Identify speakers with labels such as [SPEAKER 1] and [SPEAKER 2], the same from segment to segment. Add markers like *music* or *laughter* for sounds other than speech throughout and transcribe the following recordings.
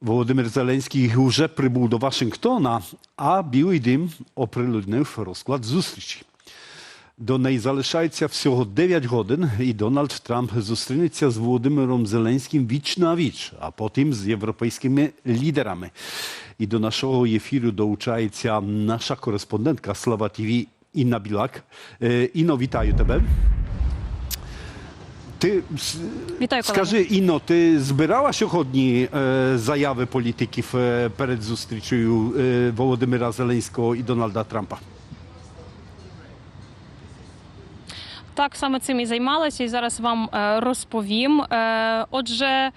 [SPEAKER 1] Володимир Зеленський вже прибув до Вашингтона, а Білий Дім оприлюднив розклад зустрічі. До неї залишається всього 9 годин, і Дональд Трамп зустрінеться з Володимиром Зеленським віч на віч, а потім з європейськими лідерами. І до нашого ефіру долучається наша кореспондентка Слава ТВ Інна Білак. Е, Інно, вітаю тебе. Ти
[SPEAKER 2] Вітаю,
[SPEAKER 1] скажи, Іно, ти збирала сьогодні е, заяви політиків е, перед зустрічею е, Володимира Зеленського і Дональда Трампа?
[SPEAKER 2] Так саме цим і займалася, і зараз вам е, розповім. Е, Отже,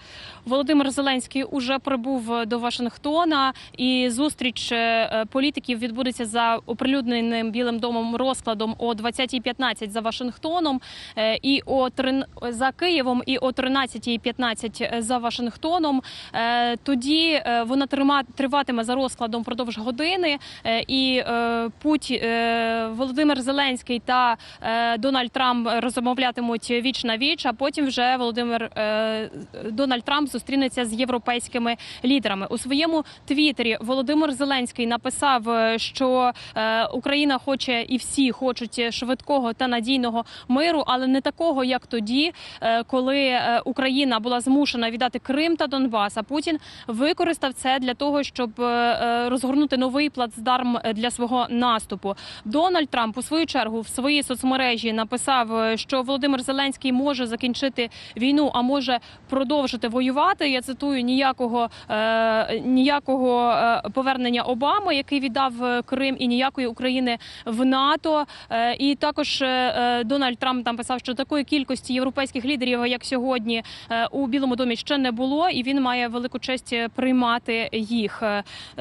[SPEAKER 2] Володимир Зеленський уже прибув до Вашингтона, і зустріч е, політиків відбудеться за оприлюдненим Білим домом розкладом о 20.15 за Вашингтоном, е, і о трин- за Києвом, і о 13.15 за Вашингтоном. Е, Тоді е, вона триватиме за розкладом впродовж години. е, І е, Путь е, Володимир Зеленський та е, Дональд Трамп розмовлятимуть віч на віч. А потім вже Володимир е, Дональд Трамп зустрінеться з європейськими лідерами у своєму твіттері. Володимир Зеленський написав, е, що е, Україна хоче і всі хочуть швидкого та надійного миру, але не такого, як тоді, е, коли Україна була змушена віддати Крим та Донбас. А Путін використав це для того, щоб розгорнути новий плацдарм для свого наступу. Дональд Трамп у свою чергу в своїй соцмережі написав, що Володимир Зеленський може закінчити війну, а може продовжити воювати. Я цитую ніякого е, ніякого е, повернення Обами, який віддав е, Крим, і ніякої України в НАТО. Е, і також е, е, Дональд Трамп там писав, що такої кількості європейських лідерів, як сьогодні, е, у Білому домі ще не було, і він має велику честь приймати їх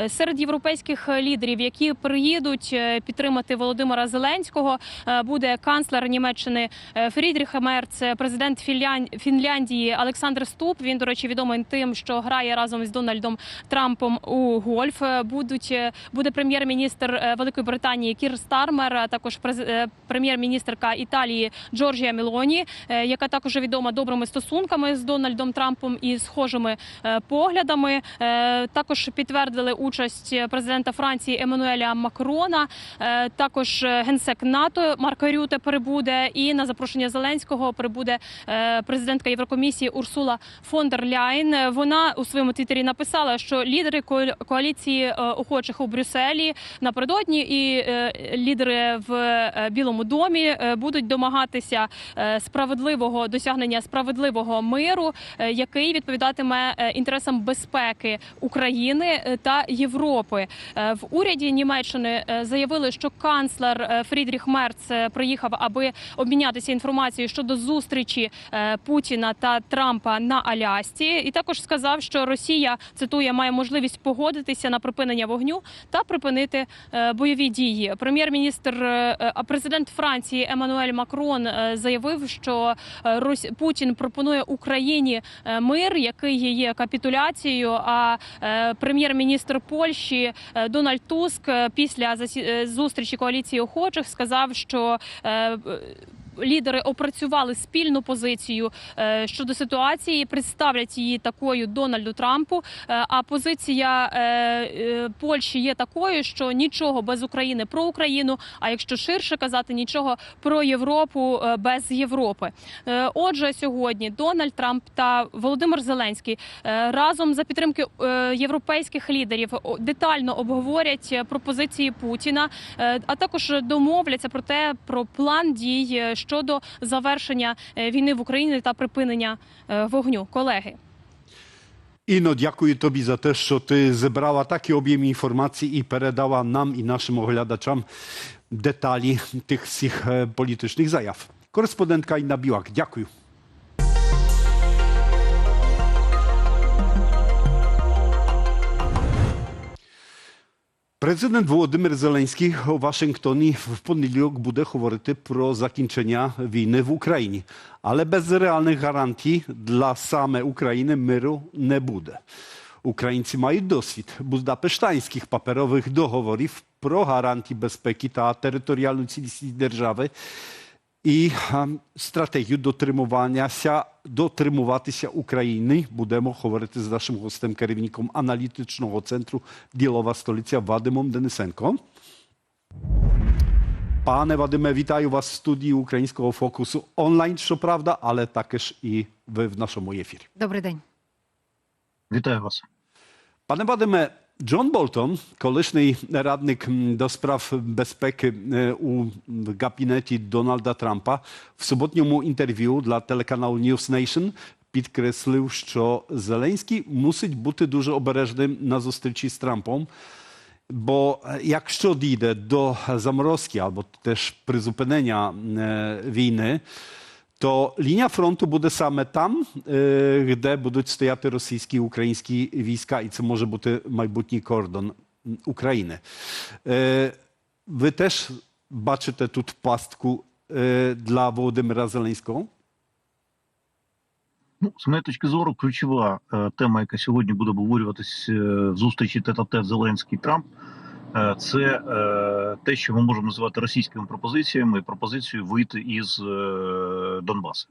[SPEAKER 2] серед європейських лідерів, які приїдуть підтримати Володимира Зеленського. Буде канцлер Німеччини Фрідріх Мерц, президент Фінлян- Фінляндії Олександр Ступ. Він, до речі, відомий тим, що грає разом з Дональдом Трампом у гольф. Е, Будуть е, буде прем'єр-міністр е, Великої Британії Кір Стармер, також прем'єр-міністрка Італії Джорджія Мелоні, е, яка також відома добрими стосунками з Дональдом Трампом і схожими поглядами. Також підтвердили участь президента Франції Еммануеля Макрона. Також генсек НАТО Марко Рюте прибуде. І на запрошення Зеленського прибуде президентка Єврокомісії Урсула фон дер Ляйн. Е, Вона у своєму твіттері написала, що лідери коалі- коаліції е, охочих у Брюсселі напередодні і е, лідери в е, Білому домі будуть домагатися справедливого досягнення справедливого миру, який відповідатиме інтересам безпеки України та Європи. В уряді Німеччини заявили, що канцлер Фрідріх Мерц приїхав, аби обмінятися інформацією щодо зустрічі Путіна та Трампа на Алясці, і також сказав, що Росія цитує має можливість погодитися на припинення вогню та припинити е, бойові дії. Прем'єр-міністр е, а президент Франції Еммануель Макрон е, заявив, що е, Путін пропонує Україні е, мир, який є капітуляцією. А е, прем'єр-міністр Польщі е, Дональд Туск е, після е, зустрічі коаліції охочих сказав, що е, Лідери опрацювали спільну позицію е, щодо ситуації, представлять її такою Дональду Трампу. Е, а позиція е, Польщі є такою, що нічого без України про Україну. А якщо ширше казати, нічого про Європу без Європи. Отже, сьогодні Дональд Трамп та Володимир Зеленський разом за підтримки європейських лідерів детально обговорять пропозиції Путіна, а також домовляться про те, про план дій щодо завершення е, війни в Україні та припинення е, вогню. Колеги.
[SPEAKER 1] Іно, дякую тобі за те, що ти зібрала такий об'єм інформації і передала нам і нашим оглядачам деталі тих всіх е, політичних заяв. Кореспондентка Інна Білак, дякую. Президент Володимир Зеленський у Вашингтоні в понеділок буде говорити про закінчення війни в Україні, але без реальних гарантій для саме України миру не буде. Українці мають досвід будапештанських паперових договорів про гарантії безпеки та територіальну цілісність держави. І е, стратегію дотримуванняся, дотримуватися України. Будемо говорити з нашим гостем, керівником аналітичного центру Ділова столиця Вадимом Денисенко. Пане Вадиме, вітаю вас в студії Українського фокусу онлайн, щоправда, але також і ви в нашому ефірі.
[SPEAKER 3] Добрий день.
[SPEAKER 4] Вітаю вас.
[SPEAKER 1] Пане Вадиме, Джон Болтон, колишній радник м, до справ безпеки е, у кабінеті Дональда Трампа, в суботньому інтерв'ю для телеканалу News Nation підкреслив, що Зеленський мусить бути дуже обережним на зустрічі з Трампом. Бо е, якщо дійде до заморозки або теж призупинення е, війни, то лінія фронту буде саме там, де будуть стояти російські і українські війська, і це може бути майбутній кордон України. Ви теж бачите тут пастку для Володимира Зеленського?
[SPEAKER 4] Ну, з моєї точки зору, ключова е, тема, яка сьогодні буде обговорюватись е, в зустрічі тет-а-тет Зеленський Трамп, це е, те, що ми можемо називати російськими пропозиціями, пропозицією вийти із е, Донбасу.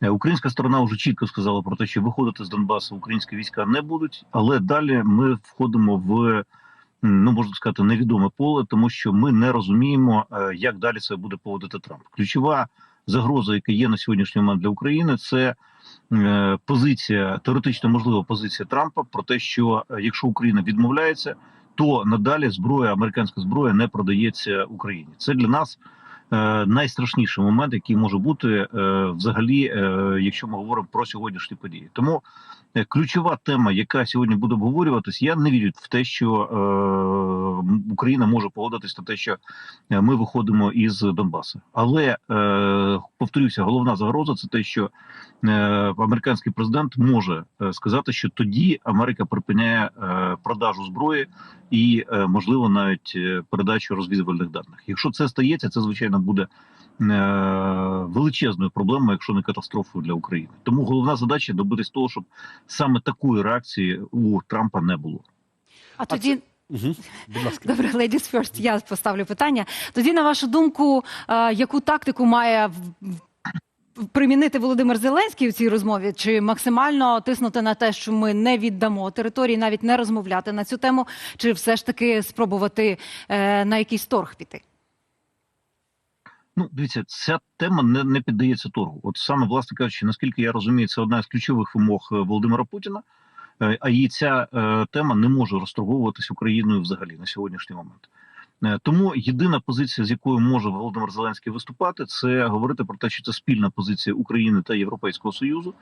[SPEAKER 4] Е, Українська сторона вже чітко сказала про те, що виходити з Донбасу українські війська не будуть, але далі ми входимо в ну можна сказати невідоме поле, тому що ми не розуміємо, е, як далі це буде поводити Трамп. Ключова загроза, яка є на сьогоднішній момент для України, це е, позиція теоретично можлива позиція Трампа про те, що е, якщо Україна відмовляється, то надалі зброя, американська зброя не продається Україні. Це для нас е, найстрашніший момент, який може бути е, взагалі, е, якщо ми говоримо про сьогоднішні події. Тому ключова тема, яка сьогодні буде обговорюватись, я не вірю в те, що е, Україна може погодитись на те, що е, ми виходимо із Донбасу. Але е, повторюся, головна загроза це те, що е, американський президент може е, сказати, що тоді Америка припиняє е, продажу зброї і, е, можливо, навіть е, передачу розвідувальних даних. Якщо це стається, це звичайно буде е, величезною проблемою, якщо не катастрофою для України. Тому головна задача добитись того, щоб саме такої реакції у Трампа не було.
[SPEAKER 3] А тоді,
[SPEAKER 1] Угу. Будь *laughs* ласка.
[SPEAKER 3] добре, ladies first, я поставлю питання. Тоді, на вашу думку, е, яку тактику має примінити Володимир Зеленський у цій розмові? Чи максимально тиснути на те, що ми не віддамо території, навіть не розмовляти на цю тему, чи все ж таки спробувати е, на якийсь торг піти?
[SPEAKER 4] Ну, дивіться, ця тема не, не піддається торгу. От саме, власне кажучи, наскільки я розумію, це одна з ключових вимог е, Володимира Путіна. Е, А її ця е, тема не може розторговуватись Україною взагалі на сьогоднішній момент. Тому єдина позиція, з якою може Володимир Зеленський виступати, це говорити про те, що це спільна позиція України та Європейського Союзу,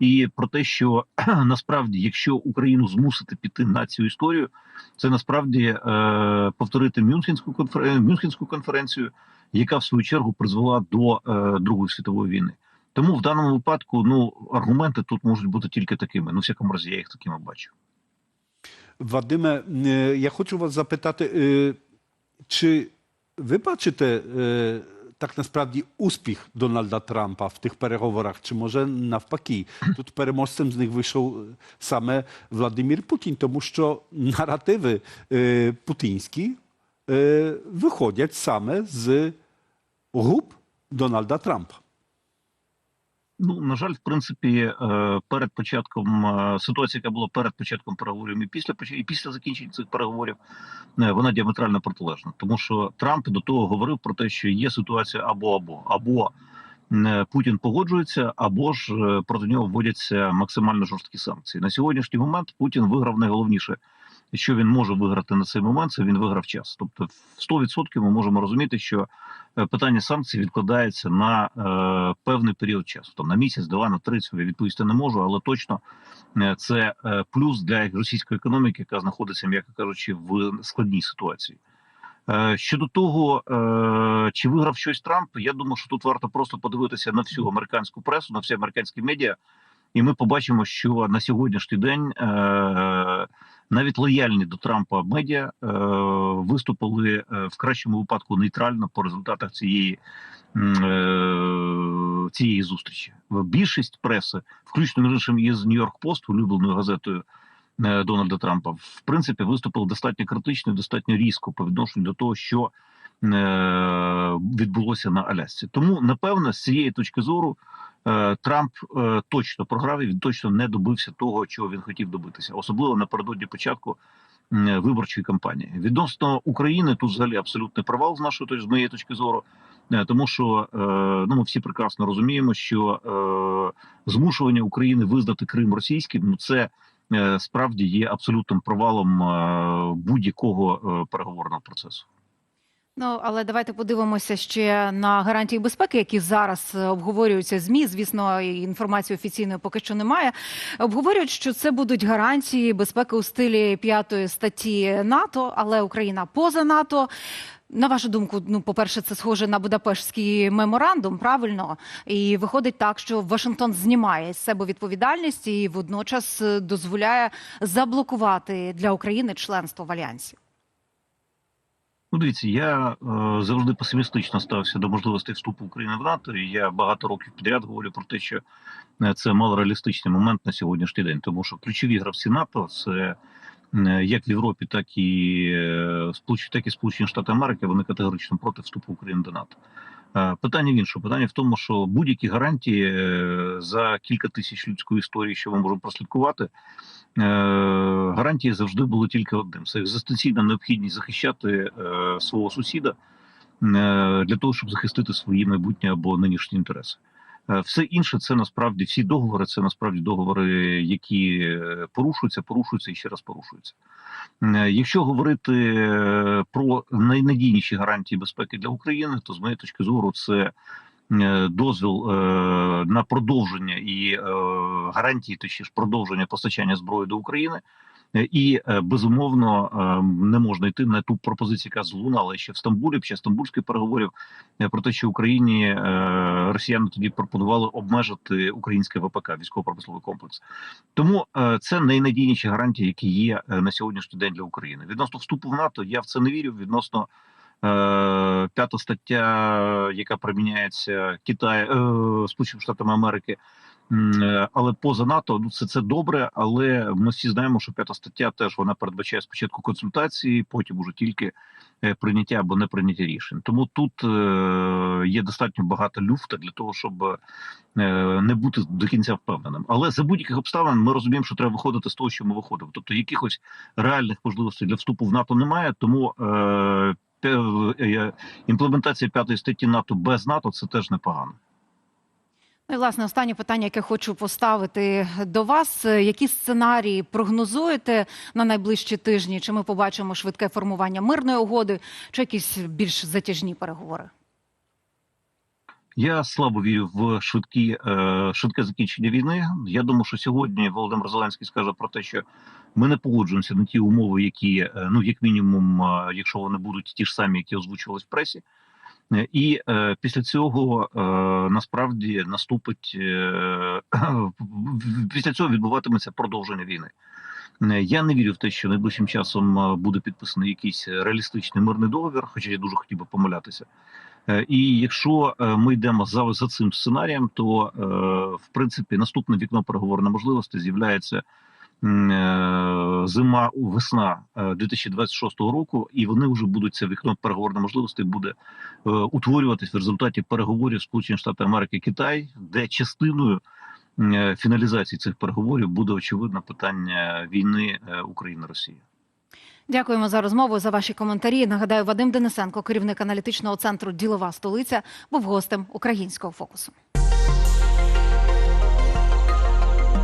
[SPEAKER 4] і про те, що *clears throat* насправді, якщо Україну змусити піти на цю історію, це насправді е, повторити Мюнхенську конференцію, Мюнхенську конференцію, яка в свою чергу призвела до е, Другої світової війни. Тому в даному випадку ну аргументи тут можуть бути тільки такими. Ну, всякому разі, я їх такими бачу.
[SPEAKER 1] Вадиме, е, я хочу вас запитати, е, чи ви бачите е, так насправді успіх Дональда Трампа в тих переговорах, чи може навпаки? Тут переможцем з них вийшов е, саме Владимир Путін, тому що наративи е, путінські е, виходять саме з губ Дональда Трампа.
[SPEAKER 4] Ну на жаль, в принципі, е, перед початком е, ситуація, яка була перед початком переговорів, і після і після закінчення цих переговорів, е, вона діаметрально протилежна. Тому що Трамп до того говорив про те, що є ситуація або або або Путін погоджується, або ж проти нього вводяться максимально жорсткі санкції. На сьогоднішній момент Путін виграв найголовніше, що він може виграти на цей момент. Це він виграв час. Тобто, в 100% ми можемо розуміти, що е, питання санкцій відкладається на е, певний період часу. Там на місяць, два, на три я відповісти не можу, але точно е, це е, плюс для російської економіки, яка знаходиться, м'яко кажучи, в складній ситуації. Щодо того, чи виграв щось Трамп, я думаю, що тут варто просто подивитися на всю американську пресу, на всі американські медіа, і ми побачимо, що на сьогоднішній день навіть лояльні до Трампа медіа е, виступили е, в кращому випадку нейтрально по результатах цієї. е, Цієї зустрічі більшість преси, включно між іншим із Нью-Йорк Пост, улюбленою газетою е, Дональда Трампа, в принципі, виступили достатньо критично, достатньо різко по відношенню до того, що відбулося на Алясці. Тому, напевно, з цієї точки зору. е, Трамп е, точно програв і він точно не добився того, чого він хотів добитися, особливо напередодні початку виборчої кампанії. Відносно України тут взагалі абсолютний провал з нашої точки з моєї точки зору, е, тому що е, ну ми всі прекрасно розуміємо, що е, змушування України визнати Крим російським, ну це е, справді є абсолютним провалом е, будь-якого е, переговорного процесу.
[SPEAKER 3] Ну але давайте подивимося ще на гарантії безпеки, які зараз е, обговорюються змі. Звісно, інформації офіційної поки що немає. Обговорюють, що це будуть гарантії безпеки у стилі п'ятої статті НАТО, але Україна поза НАТО. На вашу думку, ну по-перше, це схоже на Будапештський меморандум, правильно? І виходить так, що Вашингтон знімає з себе відповідальність і водночас е, дозволяє заблокувати для України членство в альянсі.
[SPEAKER 4] Ну, дивіться, я е, завжди песимістично ставився до можливості вступу України в НАТО. І я багато років підряд говорю про те, що е, це малореалістичний момент на сьогоднішній день, тому що ключові гравці НАТО це е, як в Європі, так і е, так і Сполучені Штати Америки. Вони категорично проти вступу України до НАТО. Е, Питання в іншому. Питання в тому, що будь-які гарантії е, за кілька тисяч людської історії, що ми можемо прослідкувати, е, гарантії завжди були тільки одним: це екзистенційна необхідність захищати свого сусіда для того, щоб захистити свої майбутні або нинішні інтереси. Е, Все інше це насправді всі договори. Це насправді договори, які е, порушуються, порушуються і ще раз порушуються. Е, Якщо говорити про найнадійніші гарантії безпеки для України, то з моєї точки зору це дозвіл на продовження і гарантії, точніше продовження постачання зброї до України. Е, І е, безумовно е, не можна йти на ту пропозицію, яка злунала ще в Стамбулі, час стамбульських переговорів про те, що Україні росіяни тоді пропонували обмежити українське ВПК військово-промисловий комплекс. Тому це найнадійніші гарантії, які є на сьогоднішній день для України. Відносно вступу в НАТО, я в це не вірю. Відносно п'ята стаття, яка приміняється Китай е, Сполученими Штатами Америки. Е, Але поза НАТО ну це це добре, але ми всі знаємо, що п'ята стаття теж вона передбачає спочатку консультації, потім уже тільки е, прийняття або не прийняття рішень. Тому тут е, є достатньо багато люфта для того, щоб не бути до кінця впевненим. Але за будь-яких обставин ми розуміємо, що треба виходити з того, що ми виходимо. Тобто якихось реальних можливостей для вступу в НАТО немає, тому. Імплементація п'ятої статті НАТО без НАТО це теж непогано.
[SPEAKER 3] Ну і власне останнє питання, яке хочу поставити до вас: які сценарії прогнозуєте на найближчі тижні? Чи ми побачимо швидке формування мирної угоди, чи якісь більш затяжні переговори?
[SPEAKER 4] Я слабо вірю в швидкі е, швидке закінчення війни. Я думаю, що сьогодні Володимир Зеленський скаже про те, що ми не погоджуємося на ті умови, які е, ну як мінімум, е, якщо вони будуть ті ж самі, які озвучувались в пресі. І е, після цього е, насправді наступить е, після цього відбуватиметься продовження війни. Е, Я не вірю в те, що найближчим часом е, буде підписаний якийсь реалістичний мирний договір, хоча я дуже хотів би помилятися. Е, І якщо ми йдемо за, за цим сценарієм, то в принципі наступне вікно переговорної можливості з'являється зима весна е, 2026 року, і вони вже будуть це вікно переговорної можливості буде е, утворюватись в результаті переговорів Сполучені Штати Америки Китай, де частиною е, фіналізації цих переговорів буде очевидно питання війни е, України Росії.
[SPEAKER 3] Дякуємо за розмову за ваші коментарі. Нагадаю, Вадим Денисенко, керівник аналітичного центру Ділова столиця, був гостем українського фокусу.